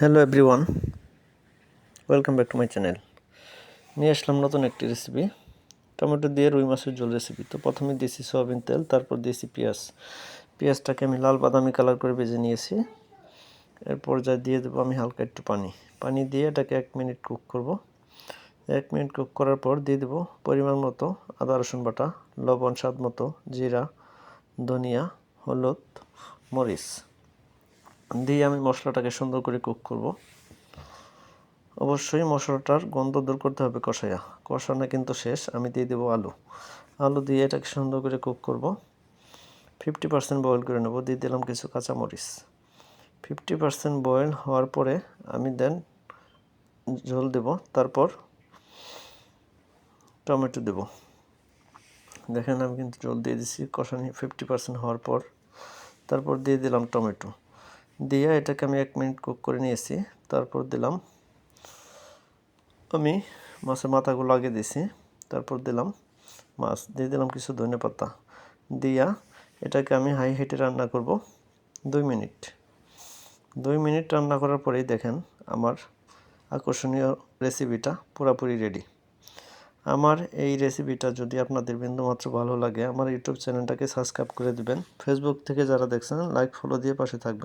Hello everyone welcome back to my channel নিয়ে আসলাম নতুন একটি রেসিপি টমেটো দিয়ে রুই মাছের ঝোল রেসিপি তো প্রথমে দিয়েছি সয়াবিন তেল, তারপর দিয়েছি পেঁয়াজ। পেঁয়াজটাকে আমি লাল বাদামি কালার করে ভেজে নিয়েছি। এরপর যা দিয়ে দেবো আমি হালকা একটু পানি। পানি দিয়ে এটাকে এক মিনিট কুক করব। এক মিনিট কুক করার পর দিয়ে দেবো পরিমাণ মতো আদা, রসুন বাটা, লবণ, স্বাদ মতো জিরা, ধনিয়া, হলুদ, মরিচ। দিয়ে আমি মশলাটাকে সুন্দর করে কুক করব। অবশ্যই মশলাটার গন্ধ দূর করতে হবে কষাইয়া কষানো কিন্তু শেষ, আমি দিয়ে দেবো আলু। আলু দিয়ে এটাকে সুন্দর করে কুক করব। ফিফটি পার্সেন্ট বয়েল করে নেব, দিয়ে দিলাম কিছু কাঁচামরিচ। ফিফটি পার্সেন্ট বয়েল হওয়ার পরে আমি দেন ঝোল দেব, তারপর টমেটো দেব। দেখেন আমি কিন্তু জল দিয়ে দিছি, কষানি ফিফটি পার্সেন্ট হওয়ার পর, তারপর দিয়ে দিলাম টমেটো। দিয়ে এটাকে আমি এক মিনিট কুক করে নিয়েছি, তারপর দিলাম। আমি মাছের মাথাগুলো আগে দিয়েছি, তারপর দিলাম মাছ, দিয়ে দিলাম কিছু ধনে পাতা। দিয়া এটাকে আমি হাই হিটে রান্না করব দুই মিনিট। দুই মিনিট রান্না করার পরেই দেখেন আমার আকর্ষণীয় রেসিপিটা পুরোপুরি রেডি আমার এই রেসিপিটা যদি আপনাদের বিন্দুমাত্র ভালো লাগে, আমার ইউটিউব চ্যানেলটাকে সাবস্ক্রাইব করে দিবেন। ফেসবুক থেকে যারা দেখছেন লাইক ফলো দিয়ে পাশে থাকবেন।